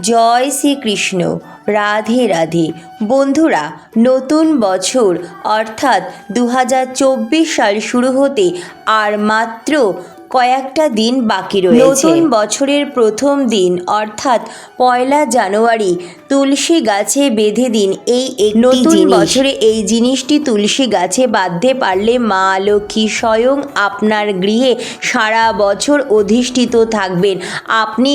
জয় শ্রীকৃষ্ণ। রাধে রাধে। বন্ধুরা, নতুন বছর, অর্থাৎ দু হাজার চব্বিশ সাল শুরু হতে আর মাত্র কয়েকটা দিন বাকি রয়েছে। নতুন বছরের প্রথম দিন অর্থাৎ পয়লা জানুয়ারি তুলসী গাছে বেঁধে দিন এই নতুন বছরে এই জিনিসটি তুলসী গাছে বাঁধতে পারলে মা লক্ষ্মী স্বয়ং আপনার গৃহে সারা বছর অধিষ্ঠিত থাকবেন। আপনি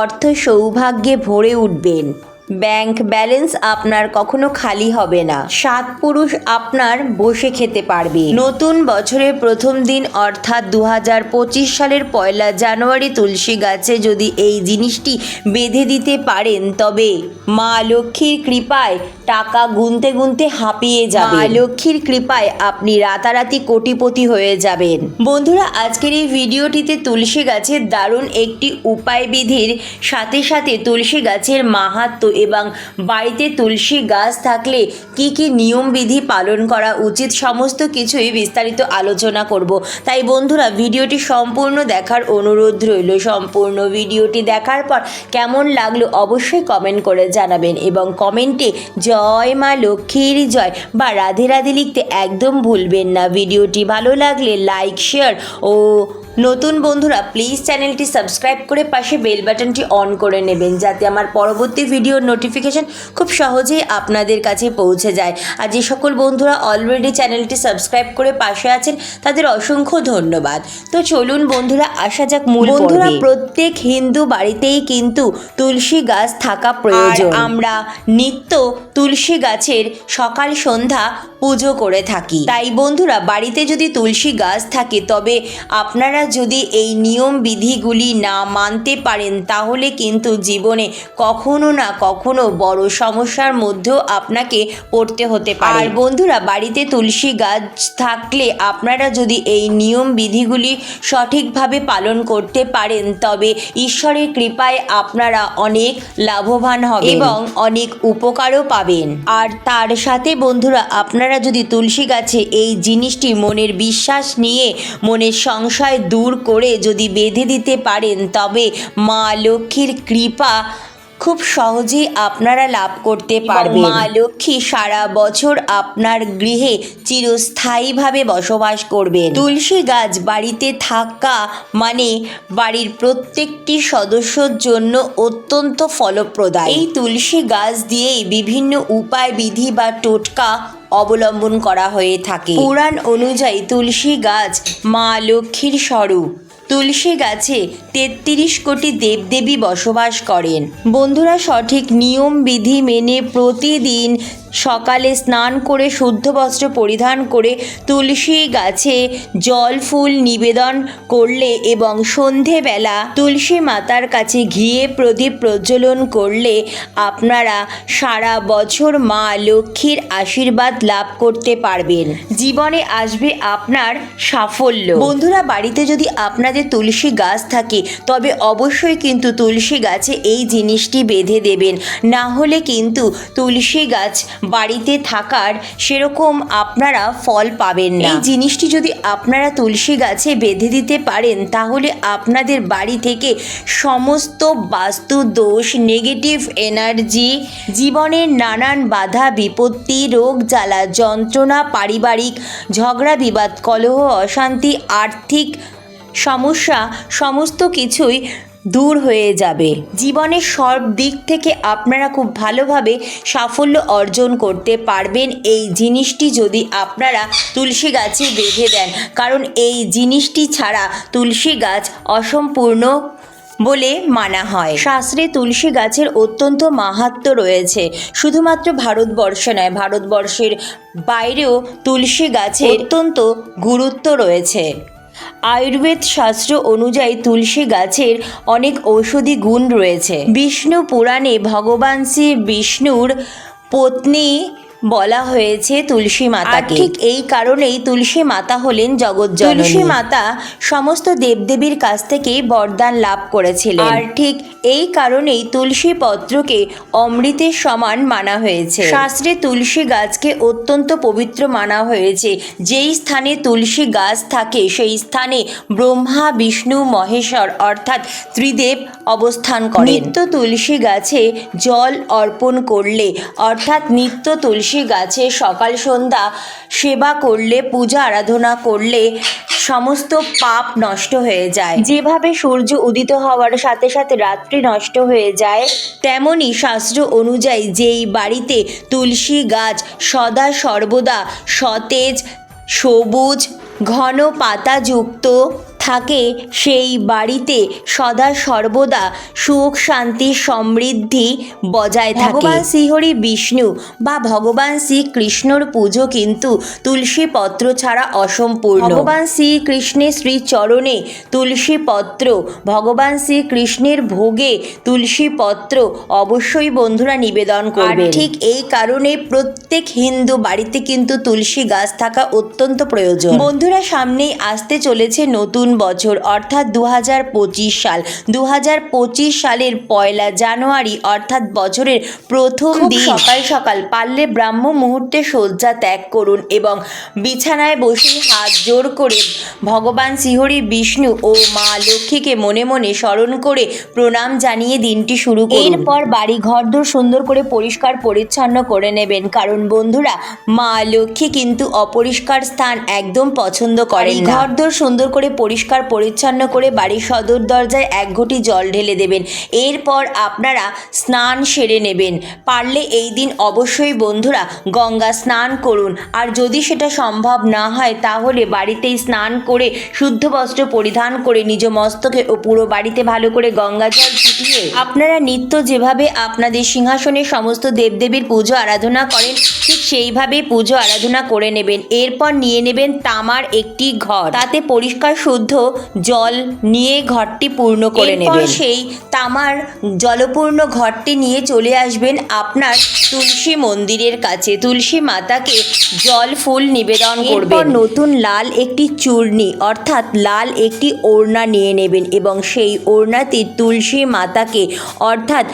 অর্থ সৌভাগ্যে ভরে উঠবেন। ব্যাংক ব্যালেন্স আপনার কখনো খালি হবে না। সাত পুরুষ আপনার বসে খেতে পারবে। নতুন বছরের প্রথম দিন অর্থাৎ দু হাজার পঁচিশ সালের পয়লা জানুয়ারি তুলসী গাছে যদি এই জিনিসটি বেঁধে দিতে পারেন, তবে মা লক্ষ্মীর কৃপায় টাকা গুনতে গুনতে হাঁপিয়ে যাবে মা লক্ষ্মীর কৃপায় আপনি রাতারাতি কোটিপতি হয়ে যাবেন। বন্ধুরা, আজকের এই ভিডিওটিতে তুলসী গাছের দারুণ একটি উপায় বিধির সাথে সাথে তুলসী গাছের মাহাত্ম্য এবং বাড়িতে তুলসী গাছ থাকলে কি কি নিয়ম বিধি পালন করা উচিত সমস্ত কিছুই বিস্তারিত আলোচনা করব। তাই বন্ধুরা, ভিডিওটি সম্পূর্ণ দেখার অনুরোধ রইল। সম্পূর্ণ ভিডিওটি দেখার পর কেমন লাগল অবশ্যই কমেন্ট করে জানাবেন এবং কমেন্টে জয় মা লক্ষ্মীর জয় বা রাধে রাধে লিখতে একদম ভুলবেন না। ভিডিওটি ভালো লাগলে লাইক, শেয়ার ও নতুন বন্ধুরা, প্লিজ চ্যানেলটি সাবস্ক্রাইব করে পাশে বেল বাটনটি অন করে নেবেন যাতে আমার পরবর্তী ভিডিওর নোটিফিকেশন খুব সহজেই আপনাদের কাছে পৌঁছে যায়। আর যে সকল বন্ধুরা অলরেডি চ্যানেলটি সাবস্ক্রাইব করে পাশে আছেন তাদের অসংখ্য ধন্যবাদ। তো চলুন বন্ধুরা আসা যাক মূল বন্ধুরা প্রত্যেক হিন্দু বাড়িতেই কিন্তু তুলসী গাছ থাকা প্রয়োজন। আমরা নিত্য তুলসী গাছের সকাল সন্ধ্যা পুজো করে থাকি। তাই বন্ধুরা বাড়িতে যদি তুলসী গাছ থাকে তবে আপনারা যদি এই নিয়ম বিধিগুলি না মানতে পারেন তাহলে কিন্তু জীবনে কখনো না কখনো বড় সমস্যার মধ্যেও আপনাকে পড়তে হতে পারে। আর বন্ধুরা বাড়িতে তুলসী গাছ থাকলে আপনারা যদি এই নিয়ম বিধিগুলি সঠিকভাবে পালন করতে পারেন তবে ঈশ্বরের কৃপায় আপনারা অনেক লাভবান হবেন এবং অনেক উপকারও পাবেন। আর তার সাথে বন্ধুরা আপনারা যদি তুলসী গাছে এই জিনিসটি মনের বিশ্বাস নিয়ে মনের সংশয় দূর করে যদি বেঁধে দিতে পারেন, তবে মা লক্ষ্মীর কৃপা খুব সহজেই আপনারা লাভ করতে পারবেন। মা লক্ষ্মী সারা বছর আপনার গৃহে চিরস্থায়ীভাবে বসবাস করবেন। তুলসী গাছ বাড়িতে থাকা মানে বাড়ির প্রত্যেকটি সদস্যর জন্য অত্যন্ত ফলপ্রদায়। এই তুলসী গাছ দিয়েই বিভিন্ন উপায় বিধি বা টোটকা অবলম্বন করা হয়ে থাকে। পুরাণ অনুযায়ী তুলসী গাছ মা লক্ষ্মীর স্বরূপ। তুলসী গাছে তেত্রিশ কোটি দেবদেবী বসবাস করেন। বন্ধুরা সঠিক নিয়ম বিধি মেনে প্রতিদিন সকালে স্নান করে শুদ্ধ বস্ত্র পরিধান করে তুলসী গাছে জল, ফুল নিবেদন করলে এবং সন্ধেবেলা তুলসী মাতার কাছে ঘিয়ে প্রদীপ প্রজ্বলন করলে আপনারা সারা বছর মা লক্ষ্মীর আশীর্বাদ লাভ করতে পারবেন। জীবনে আসবে আপনার সাফল্য। বন্ধুরা, বাড়িতে যদি আপনাদের তুলসী গাছ থাকে, তবে অবশ্যই কিন্তু তুলসী গাছে এই জিনিসটি বেঁধে দেবেন। না হলে কিন্তু তুলসী গাছ বাড়িতে থাকার সেরকম আপনারা ফল পাবেন না। এই জিনিসটি যদি আপনারা তুলসী গাছে বেঁধে দিতে পারেন, তাহলে আপনাদের বাড়ি থেকে সমস্ত বাস্তু দোষ নেগেটিভ এনার্জি জীবনের নানান বাধা, বিপত্তি, রোগ, জ্বালা, যন্ত্রণা, পারিবারিক ঝগড়া, বিবাদ, কলহ, অশান্তি, আর্থিক সমস্যা, সমস্ত কিছুই দূর হয়ে যাবে। জীবনের সব দিক থেকে আপনারা খুব ভালোভাবে সাফল্য অর্জন করতে পারবেন। এই জিনিসটি যদি আপনারা তুলসী গাছে বেঁধে দেন, কারণ এই জিনিসটি ছাড়া তুলসী গাছ অসম্পূর্ণ বলে মানা হয়। শাস্ত্রে তুলসী গাছের অত্যন্ত মাহাত্ম্য রয়েছে। শুধুমাত্র ভারতবর্ষে নয়, ভারতবর্ষের বাইরেও তুলসী গাছের অত্যন্ত গুরুত্ব রয়েছে। আয়ুর্বেদ শাস্ত্র অনুযায়ী তুলসী গাছের অনেক ঔষধি গুণ রয়েছে। বিষ্ণু পুরাণে ভগবান শ্রী বিষ্ণুর পত্নী বলা হয়েছে তুলসী মাতাকে। ঠিক এই কারণেই তুলসী মাতা হলেন জগৎ তুলসী মাতা সমস্ত দেবদেবীর কাছ থেকে বরদান লাভ করেছিলেন। আর ঠিক এই কারণেই তুলসী পত্রকে অমৃতের সমান মানা হয়েছে। শাস্ত্রে তুলসী গাছকে অত্যন্ত পবিত্র মানা হয়েছে। যেই স্থানে তুলসী গাছ থাকে সেই স্থানে ব্রহ্মা বিষ্ণু মহেশ্বর অর্থাৎ ত্রিদেব অবস্থান করেন। নিত্য তুলসী গাছে জল অর্পণ করলে অর্থাৎ নিত্য তুলসী গাছে সকাল সন্ধ্যা সেবা করলে, পূজা আরাধনা করলে সমস্ত পাপ নষ্ট হয়ে যায়। যেভাবে সূর্য উদিত হওয়ার সাথে সাথে রাত্রি নষ্ট হয়ে যায় তেমনি শাস্ত্র অনুযায়ী যেই বাড়িতে তুলসী গাছ সদা সর্বদা সতেজ, সবুজ, ঘন পাতাযুক্ত থাকে সেই বাড়িতে সদা সর্বদা সুখ শান্তি সমৃদ্ধি বজায় থাকে। ভগবান শ্রীহরি বিষ্ণু বা ভগবান শ্রীকৃষ্ণর পুজো কিন্তু তুলসী পত্র ছাড়া অসম্পূর্ণ। ভগবান শ্রীকৃষ্ণের শ্রীচরণে তুলসী পত্র ভগবান শ্রীকৃষ্ণের ভোগে তুলসী পত্র অবশ্যই বন্ধুরা নিবেদন করবে ঠিক এই কারণে প্রত্যেক হিন্দু বাড়িতে কিন্তু তুলসী গাছ থাকা অত্যন্ত প্রয়োজন। বন্ধুরা সামনেই আসতে চলেছে নতুন বছর অর্থাৎ দু হাজার পঁচিশ সাল। দু হাজার পঁচিশ সালের পয়লা জানুয়ারি অর্থাৎ বছরের প্রথম দিন সকাল। সকাল পারলে ব্রাহ্ম মুহূর্তে শয্যা ত্যাগ করুন এবং বিছানায় বসে হাত জোর করে ভগবান শ্রীহরি বিষ্ণু ও মা লক্ষ্মীকে মনে মনে স্মরণ করে প্রণাম জানিয়ে দিনটি শুরু করুন। এরপর বাড়ি ঘরদোর সুন্দর করে পরিষ্কার পরিচ্ছন্ন করে নেবেন। কারণ বন্ধুরা মা লক্ষ্মী কিন্তু অপরিষ্কার স্থান একদম পছন্দ করেন ঘরদোর সুন্দর করে পরিষ্কার পরিচ্ছন্ন করে বাড়ির সদর দরজায় এক ঘটি জল ঢেলে দেবেন। এরপর আপনারা স্নান সেরে নেবেন। পারলে এই দিন অবশ্যই বন্ধুরা গঙ্গা স্নান করুন। আর যদি সেটা সম্ভব না হয়, তাহলে বাড়িতেই স্নান করে শুদ্ধ বস্ত্র পরিধান করে নিজ মস্তকে ও পুরো বাড়িতে ভালো করে গঙ্গা জল ছিটিয়ে আপনারা নিত্য যেভাবে আপনাদের সিংহাসনে সমস্ত দেবদেবীর পুজো আরাধনা করেন, ঠিক সেইভাবে পুজো আরাধনা করে নেবেন। এরপর নিয়ে নেবেন তামার একটি ঘর। তাতে পরিষ্কার শুদ্ধ জল নিয়ে ঘরটি পূর্ণ করে নেবেন। সেই তামার জলপূর্ণ ঘরটি নিয়ে চলে আসবেন আপনার তুলসী মন্দিরের কাছে। তুলসী মাতাকে জল ফুল নিবেদন করবেন। নতুন লাল একটি চূর্ণি অর্থাৎ লাল একটি ওড়না নিয়ে নেবেন এবং সেই ওড়নাতে তুলসী মাতাকে অর্থাৎ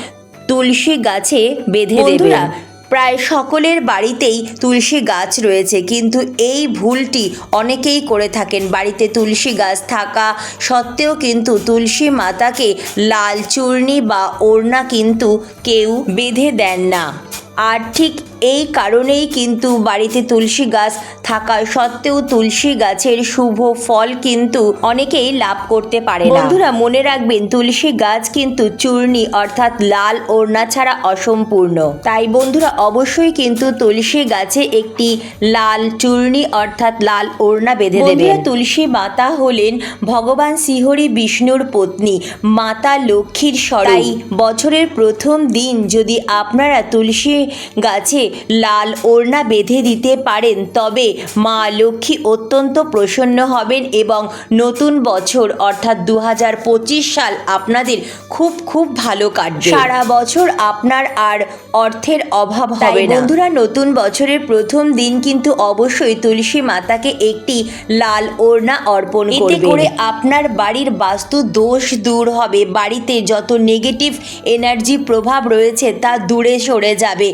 তুলসী গাছে বেঁধে দেবেন। প্রায় সকলের বাড়িতেই তুলসী গাছ রয়েছে, কিন্তু এই ভুলটি অনেকেই করে থাকেন। বাড়িতে তুলসী গাছ থাকা সত্ত্বেও কিন্তু তুলসী মাতাকে লাল চূর্ণি বা ওড়না কিন্তু কেউ বেঁধে দেন না। আর ঠিক এই কারণেই কিন্তু বাড়িতে তুলসী গাছ থাকা সত্ত্বেও তুলসী গাছের শুভ ফল কিন্তু অনেকেই লাভ করতে পারে না। বন্ধুরা মনে রাখবেন তুলসী গাছ কিন্তু চূর্ণি অর্থাৎ লাল ওড়না ছাড়া অসম্পূর্ণ। তাই বন্ধুরা অবশ্যই কিন্তু তুলসী গাছে একটি লাল চূর্ণি অর্থাৎ লাল ওড়না বেঁধে দেবে তুলসী মাতা হলেন ভগবান শ্রীহরি বিষ্ণুর পত্নী মাতা লক্ষ্মীর সরাই বছরের প্রথম দিন যদি আপনারা তুলসী গাছে লাল ওড়না বেঁধে দিতে পারেন। তবে মা লক্ষ্মী অত্যন্ত প্রসন্ন হবেন এবং নতুন বছর অর্থাৎ দু হাজার পঁচিশ সাল আপনাদের খুব খুব ভালো কাটবে। সারা বছর আপনার আর অর্থের অভাব হবে না। বন্ধুরা নতুন বছরের প্রথম দিন কিন্তু অবশ্যই তুলসী মাতাকে একটি লাল ওড়না অর্পণ এতে করে আপনার বাড়ির বাস্তু দোষ দূর হবে। বাড়িতে যত নেগেটিভ এনার্জি প্রভাব রয়েছে তা দূরে সরে যাবে।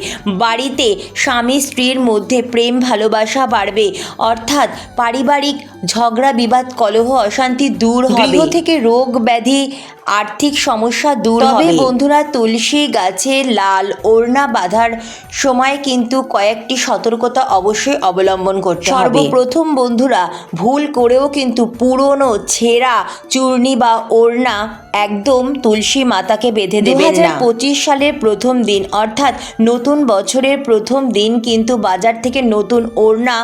বাড়িতে স্বামী স্ত্রীর মধ্যে প্রেম ভালোবাসা বাড়বে। অর্থাৎ পারিবারিক ঝগড়া বিবাদ কলহ অশান্তি দূর হবে। থেকে রোগ ব্যাধি আর্থিক সমস্যা দূর হবে। বন্ধুরা তুলসী গাছে লাল ওড়না বাঁধার সময় কিন্তু কয়েকটি সতর্কতা অবশ্যই অবলম্বন করতে হবে। সর্বপ্রথম বন্ধুরা ভুল করেও কিন্তু পুরনো ছেঁড়া চূর্ণি বা ওড়না একদম তুলসী মাতাকে বেঁধে দেবেন না। পঁচিশ সালের প্রথম দিন অর্থাৎ নতুন বছরের প্রথম দিন কিন্তু বাজার থেকে নতুন ওড়না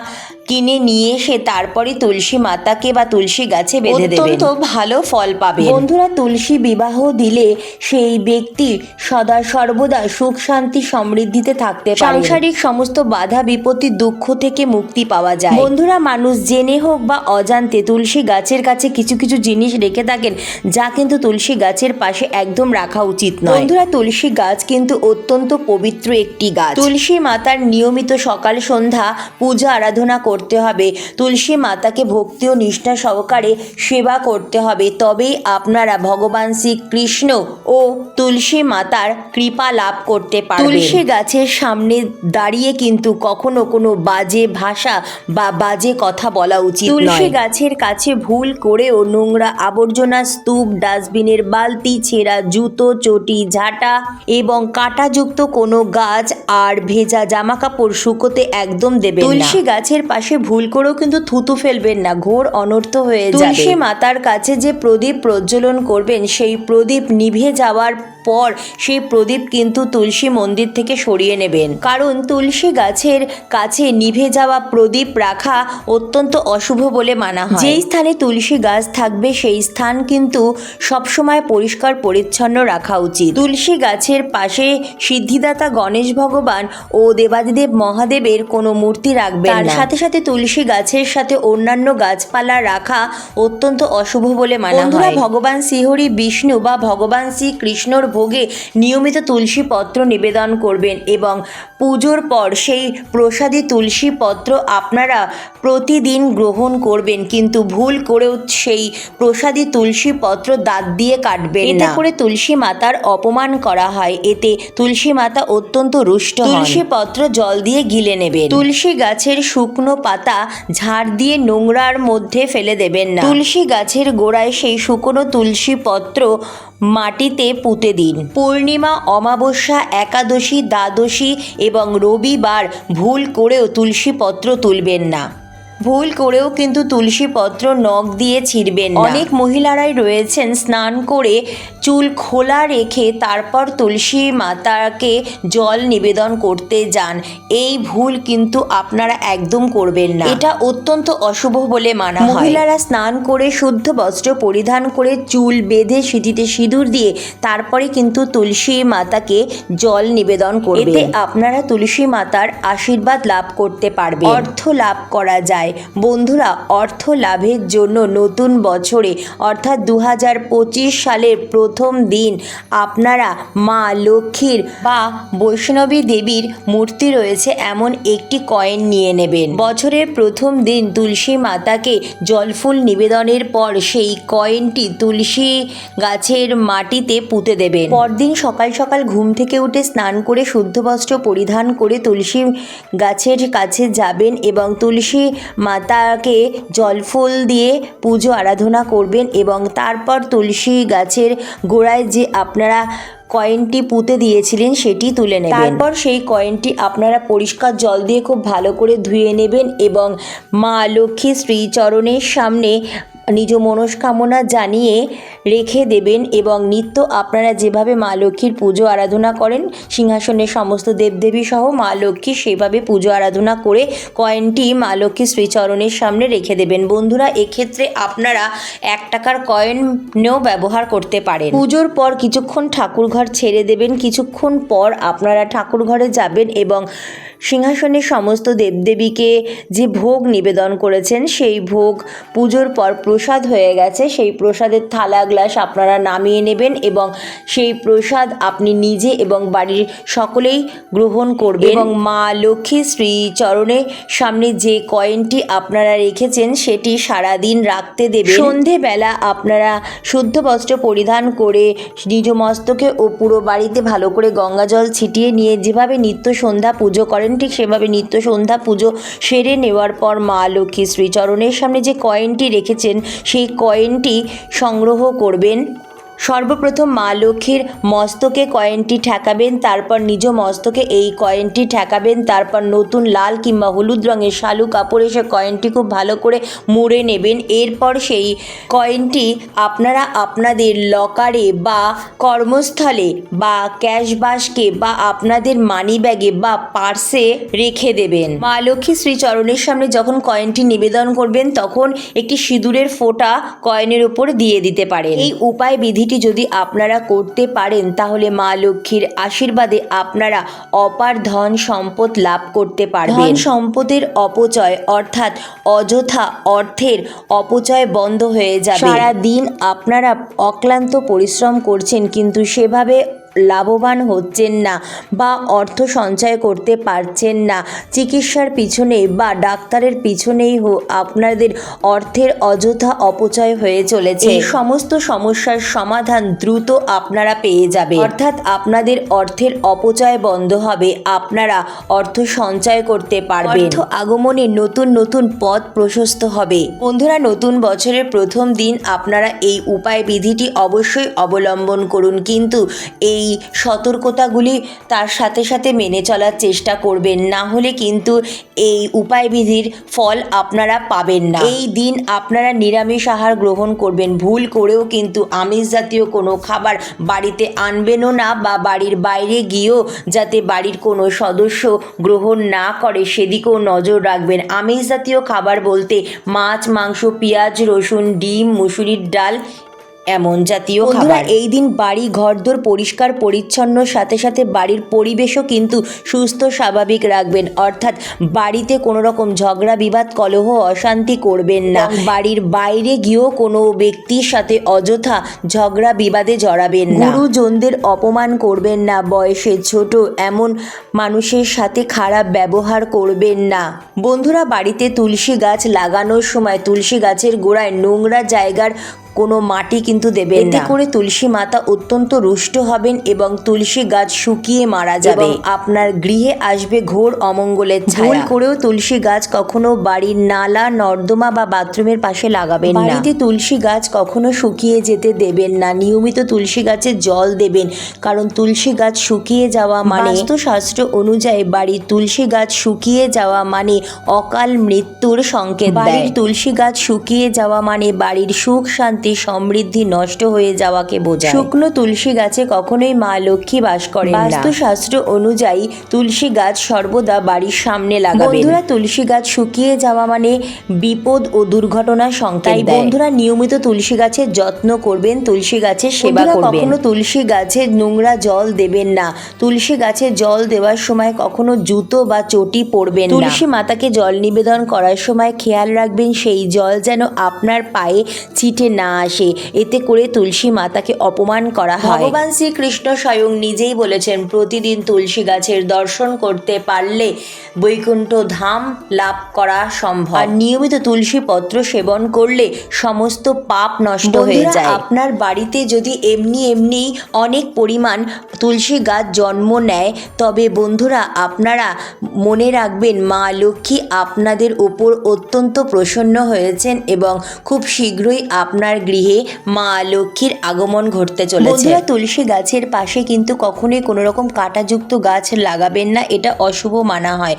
কিনে নিয়ে এসে তারপরে তুলসী মাতাকে বা তুলসী গাছে বেঁধে দেবেন। অত্যন্ত ভালো ফল পাবে বন্ধুরা তুলসী বিবাহ দিলে সেই ব্যক্তি সদা সর্বদা সুখ শান্তি সমৃদ্ধিতে থাকতে পারে সাংসারিক সমস্ত বাধা বিপত্তি দুঃখ থেকে মুক্তি পাওয়া যায়। বন্ধুরা মানুষ জেনে হোক বা অজান্তে তুলসী গাছের কাছে কিছু কিছু জিনিস রেখে থাকেন যা কিন্তু তুলসী গাছের পাশে একদম রাখা উচিত নয়। বন্ধুরা তুলসী গাছ কিন্তু অত্যন্ত পবিত্র একটি গাছ। তুলসী মাতার নিয়মিত সকাল সন্ধ্যা পূজা আরাধনা করতে হবে। তুলসী মাতাকে ভক্তি ও নিষ্ঠা সহকারে সেবা করতে হবে। তবেই আপনারা ভগবান শ্রীকৃষ্ণ ও তুলসী মাতার কৃপা লাভ করতে পারবেন। তুলসী গাছের সামনে দাঁড়িয়ে কিন্তু কখনো কোনো বাজে ভাষা বা বাজে কথা বলা উচিত তুলসী গাছের কাছে ভুল করেও নোংরা আবর্জনা স্তূপ ডাস্টবিনের বালতি ছেঁড়া জুতো চটি ঝাঁটা এবং কাঁটাযুক্ত কোনো গাছ আর ভেজা জামা কাপড় শুকোতে একদম দেবে তুলসী গাছের পাশে ভুল করেও কিন্তু থুতু ফেলবেন না। ঘোর অনর্থ হয়ে যাবে। তুলসী মাতার কাছে যে প্রদীপ প্রজ্বলন করবেন, সেই প্রদীপ নিভে যাওয়ার পর সেই প্রদীপ কিন্তু তুলসী মন্দির থেকে সরিয়ে নেবেন। কারণ তুলসী গাছের কাছে নিভে যাওয়া প্রদীপ রাখা অত্যন্ত অশুভ বলে মানা হয়। যেই স্থানে তুলসী গাছ থাকবে সেই স্থান কিন্তু সবসময় পরিষ্কার পরিচ্ছন্ন রাখা উচিত। তুলসী গাছের পাশে সিদ্ধিদাতা গণেশ ভগবান ও দেবাদিদেব মহাদেবের কোনো মূর্তি রাখবেন তার সাথে সাথে তুলসী গাছের সাথে অন্যান্য গাছপালা রাখা অত্যন্ত অশুভ বলে মানা হয়। ভগবান শ্রীহরি বিষ্ণু বা ভগবান শ্রীকৃষ্ণর ভোগে নিয়মিত তুলসী পত্র নিবেদন করবেন এবং পুজোর পর সেই প্রসাদী তুলসী পত্র আপনারা প্রতিদিন গ্রহণ করবেন। কিন্তু ভুল করেও সেই প্রসাদী তুলসী পত্র দাঁত দিয়ে কাটবেন এতে করে তুলসী মাতার অপমান করা হয়। এতে তুলসী মাতা অত্যন্ত রুষ্ট তুলসী পত্র জল দিয়ে গিলে নেবেন। তুলসী গাছের শুকনো পাতা ঝাড় দিয়ে নোংরার মধ্যে ফেলে দেবেন না। তুলসী গাছের গোড়ায় সেই শুকনো তুলসী পত্র মাটিতে পুঁতে দিন। পূর্ণিমা অমাবস্যা একাদশী দ্বাদশী এবং রবিবার ভুল করেও তুলসী পত্র তুলবেন না। ভুল করেও কিন্তু তুলসী পত্র নখ দিয়ে ছিঁড়বেন অনেক মহিলারাই রয়েছেন স্নান করে চুল খোলা রেখে তারপর তুলসী মাতাকে জল নিবেদন করতে যান। এই ভুল কিন্তু আপনারা একদম করবেন না। এটা অত্যন্ত অশুভ বলে মানা হয়। মহিলারা স্নান করে শুদ্ধ বস্ত্র পরিধান করে চুল বেঁধে সিঁথিতে সিঁদুর দিয়ে তারপরে কিন্তু তুলসী মাতাকে জল নিবেদন করবে এতে আপনারা তুলসী মাতার আশীর্বাদ লাভ করতে পারবে অর্থ লাভ করা যায়। বন্ধুরা, অর্থ লাভের জন্য নতুন বছরে, অর্থাৎ দু হাজার পঁচিশ সালের প্রথম দিন, আপনারা মা লক্ষ্মীর বা বৈষ্ণবী দেবীর মূর্তি রয়েছে এমন একটি কয়েন নিয়ে নেবেন। বছরের প্রথম দিন তুলসী মাতাকে জলফুল নিবেদনের পর সেই কয়েনটি তুলসী গাছের মাটিতে পুঁতে দেবেন। পরদিন সকাল সকাল ঘুম থেকে উঠে স্নান করে শুদ্ধ বস্ত্র পরিধান করে তুলসী গাছের কাছে যাবেন এবং তুলসী মাতাকে জলফুল দিয়ে পুজো আরাধনা করবেন এবং তারপর তুলসী গাছের গোড়ায় যে আপনারা কয়েনটি পুঁতে দিয়েছিলেন সেটি তুলে নেবেন। তারপর সেই কয়েনটি আপনারা পরিষ্কার জল দিয়ে খুব ভালো করে ধুয়ে নেবেন এবং মা লক্ষ্মী শ্রীচরণের সামনে নিজ মনস্কামনা জানিয়ে রেখে দেবেন এবং নিত্য আপনারা যেভাবে মা লক্ষ্মীর পুজো আরাধনা করেন, সিংহাসনের সমস্ত দেবদেবী সহ মা লক্ষ্মী সেভাবে পুজো আরাধনা করে কয়েনটি মা লক্ষ্মী শ্রীচরণের সামনে রেখে দেবেন। বন্ধুরা, এক্ষেত্রে আপনারা এক টাকার কয়েনও ব্যবহার করতে পারেন। পুজোর পর কিছুক্ষণ ঠাকুরঘর ছেড়ে দেবেন। কিছুক্ষণ পর আপনারা ঠাকুরঘরে যাবেন এবং সিংহাসনের সমস্ত দেবদেবীকে যে ভোগ নিবেদন করেছেন, সেই ভোগ পুজোর পর প্রসাদ হয়ে গেছে। সেই প্রসাদের থালা গ্লাস আপনারা নামিয়ে নেবেন এবং সেই প্রসাদ আপনি নিজে এবং বাড়ির সকলেই গ্রহণ করবেন। এবং মা লক্ষ্মী শ্রী চরণে সামনে যে কয়েনটি আপনারা রেখেছেন সেটি সারাদিন রাখতে দেবেন। সন্ধেবেলা আপনারা শুদ্ধ বস্ত্র পরিধান করে নিজ মস্তকে ও পুরো বাড়িতে ভালো করে গঙ্গা জল ছিটিয়ে নিয়ে যেভাবে নিত্য সন্ধ্যা পুজো করেন ঠিক সেভাবে নিত্য সন্ধ্যা পুজো সেরে নেওয়ার পর মা লক্ষ্মী শ্রীচরণের সামনে যে কয়েনটি রেখেছেন সেই কয়েনটি সংগ্রহ করবেন। সর্বপ্রথম মা লক্ষ্মীর মস্তকে কয়েনটি ঠেকাবেন, তারপর নিজ মস্তকে এই কয়েনটি ঠেকাবেন, তারপর নতুন লাল কিংবা হলুদ রঙের শালু কাপড়ে সে কয়েনটি খুব ভালো করে মুড়ে নেবেন। এরপর সেই কয়েনটি আপনারা আপনাদের লকারে বা কর্মস্থলে বা ক্যাশ বাস্কে বা আপনাদের মানি ব্যাগে বা পার্সে রেখে দেবেন। মা লক্ষ্মী শ্রীচরণের সামনে যখন কয়েনটি নিবেদন করবেন, তখন একটি সিঁদুরের ফোঁটা কয়েনের উপর দিয়ে দিতে পারেন। এই উপায় বিধিটি যদি আপনারা করতে পারেন তাহলে মা লক্ষ্মীর আশীর্বাদে আপনারা অপার ধন সম্পদ লাভ করতে পারবেন। ধন সম্পদের অপচয় অর্থাৎ অযথা অর্থের অপচয় বন্ধ হয়ে যাবে। সারা দিন আপনারা অক্লান্ত পরিশ্রম করছেন কিন্তু সেভাবে লাভবান হচ্ছেন না বা অর্থ সঞ্চয় করতে পারছেন না। চিকিৎসার পিছনে বা ডাক্তারের পিছনেই আপনাদের অর্থের অযথা অপচয় হয়ে চলেছে। এই সমস্ত সমস্যার সমাধান দ্রুত আপনারা পেয়ে যাবে অর্থাৎ আপনাদের অর্থের অপচয় বন্ধ হবে। আপনারা অর্থ সঞ্চয় করতে পারবেন। অর্থ আগমনে নতুন নতুন পথ প্রশস্ত হবে। বন্ধুরা, নতুন বছরের প্রথম দিন আপনারা এই উপায় বিধিটি অবশ্যই অবলম্বন করুন। কিন্তু এই সতর্কতাগুলি তার সাথে সাথে মেনে চলার চেষ্টা করবেন। না হলে কিন্তু এই উপায় বিধির ফল আপনারা পাবেন না। এই দিন আপনারা নিরামিষ আহার গ্রহণ করবেন। ভুল করেও কিন্তু আমিষ জাতীয় কোনো খাবার বাড়িতে আনবেনও না বা বাড়ির বাইরে গিয়েও যাতে বাড়ির কোনো সদস্য গ্রহণ না করে, সেদিকেও নজর রাখবেন। আমিষ জাতীয় খাবার বলতে মাছ, মাংস, পেঁয়াজ, রসুন, ডিম, মুসুরির ডাল এমন জাতীয় খাবার। এই দিন বাড়ি ঘরদোর পরিষ্কার পরিচ্ছন্ন সাথে সাথে বাড়ির পরিবেশও কিন্তু সুস্থ স্বাভাবিক রাখবেন। অর্থাৎ বাড়িতে কোনো রকম ঝগড়া বিবাদ কলহ অশান্তি করবেন না। বাড়ির বাইরে গিয়েও কোনো ব্যক্তির সাথে অযথা ঝগড়া বিবাদে জড়াবেন না। গুরুজনদের অপমান করবেন না বয়সে ছোট এমন মানুষের সাথে খারাপ ব্যবহার করবেন না। বন্ধুরা বাড়িতে তুলসী গাছ লাগানোর সময় তুলসী গাছের গোড়ায় নোংরা জায়গার কোনো মাটি কিন্তু দেবেন এতে করে তুলসী মাতা অত্যন্ত রুষ্ট হবেন এবং তুলসী গাছ শুকিয়ে মারা যাবে। আপনার গৃহে আসবে ঘোর অমঙ্গলের ভুল করেও তুলসী গাছ কখনো বাড়ির নালা নর্দমা বা বাথরুমের পাশে লাগাবেন না। বাড়িতে তুলসী গাছ কখনো শুকিয়ে যেতে দেবেন না। নিয়মিত তুলসী গাছে জল দেবেন। কারণ তুলসী গাছ শুকিয়ে যাওয়া মানে বাস্তুশাস্ত্র অনুযায়ী বাড়ির তুলসী গাছ শুকিয়ে যাওয়া মানে অকাল মৃত্যুর সংকেত বাড়ির তুলসী গাছ শুকিয়ে যাওয়া মানে বাড়ির সুখ শান্তি সমৃদ্ধি নষ্ট হয়ে যাওয়াকে বোঝায়। শুকনো তুলসী গাছে কখনোই মা লক্ষ্মী বাস করেন না। বাস্তুশাস্ত্র অনুযায়ী তুলসী গাছ সর্বদা বাড়ির সামনে লাগাবেন। বন্ধুরা তুলসী গাছ শুকিয়ে যাওয়া মানে বিপদ ও দুর্ঘটনা সংকেত দেয়। বন্ধুরা নিয়মিত তুলসী গাছের যত্ন করবেন তুলসী গাছের সেবা করবেন। কখনো তুলসী গাছে নোংরা জল দেবেন না। তুলসী গাছে জল দেওয়ার সময় কখনো জুতো বা চটি পরবেন না। তুলসী মাতাকে জল নিবেদন করার সময় খেয়াল রাখবেন সেই জল যেন আপনার পায়ে ছিটে না আসে। এতে করে তুলসী মাতাকে অপমান করা হয়। ভগবান শ্রীকৃষ্ণ স্বয়ং নিজেই বলেছেন প্রতিদিন তুলসী গাছের দর্শন করতে পারলে বৈকুণ্ঠ ধাম লাভ করা সম্ভব। আর নিয়মিত তুলসী পত্র সেবন করলে সমস্ত পাপ নষ্ট হয়ে যায়। আপনার বাড়িতে যদি এমনি এমনি অনেক পরিমাণ তুলসী গাছ জন্ম নেয় তবে বন্ধুরা আপনারা মনে রাখবেন মা লক্ষ্মী আপনাদের ওপর অত্যন্ত প্রসন্ন হয়েছেন এবং খুব শীঘ্রই আপনার গৃহে মা লক্ষ্মীর আগমন ঘটতে চলেছে। বন্ধুরা তুলসী গাছের পাশে কিন্তু কখনোই কোনো রকম কাঁটাযুক্ত গাছ লাগাবেন না এটা অশুভ মানা হয়।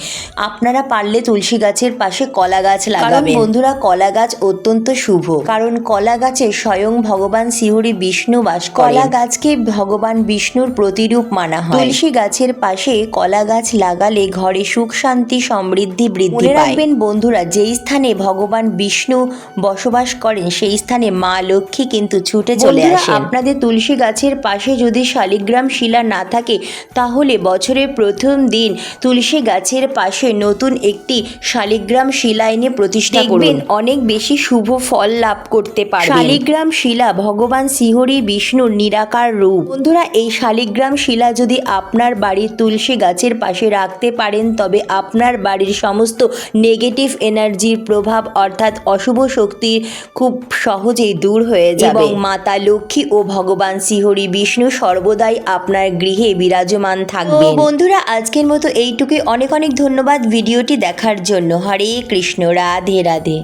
আপনারা পারলে তুলসী গাছের পাশে কলা গাছ লাগাবেন। বন্ধুরা কলা গাছ অত্যন্ত শুভ। কারণ কলা গাছে স্বয়ং ভগবান শিহরি বিষ্ণু বাস কলা গাছকে ভগবান বিষ্ণুর প্রতিরূপ মানা হয়। তুলসী গাছের পাশে কলা গাছ লাগালে ঘরে সুখ শান্তি সমৃদ্ধি বৃদ্ধি রাখবেন বন্ধুরা যেই স্থানে ভগবান বিষ্ণু বসবাস করেন সেই স্থানে মা লক্ষ্মী কিন্তু ছুটে চলে আসে আপনাদের তুলসী গাছের পাশে যদি শালিগ্রাম শিলা না থাকে তাহলে বছরের প্রথম দিন তুলসী গাছের পাশে নতুন একটি শালিগ্রাম শিলা এনে প্রতিষ্ঠা করবেন অনেক বেশি শুভ ফল লাভ করতে পারবেন। শালিগ্রাম শিলা ভগবান শ্রীহরি বিষ্ণুর নিরাকার রূপ। বন্ধুরা এই শালিগ্রাম শিলা যদি আপনার বাড়ির তুলসী গাছের পাশে রাখতে পারেন তবে আপনার বাড়ির সমস্ত নেগেটিভ এনার্জির প্রভাব অর্থাৎ অশুভ শক্তির খুব সহজেই দূর হয়ে যাবে। এবং মাতা লক্ষ্মী ও ভগবান শ্রীহরি বিষ্ণু সর্বদাই আপনার গৃহে বিরাজমান থাকবে বন্ধুরা আজকের মতো এইটুকুই। অনেক অনেক ধন্যবাদ ভিডিওটি দেখার জন্য। হরে কৃষ্ণ রাধে রাধে।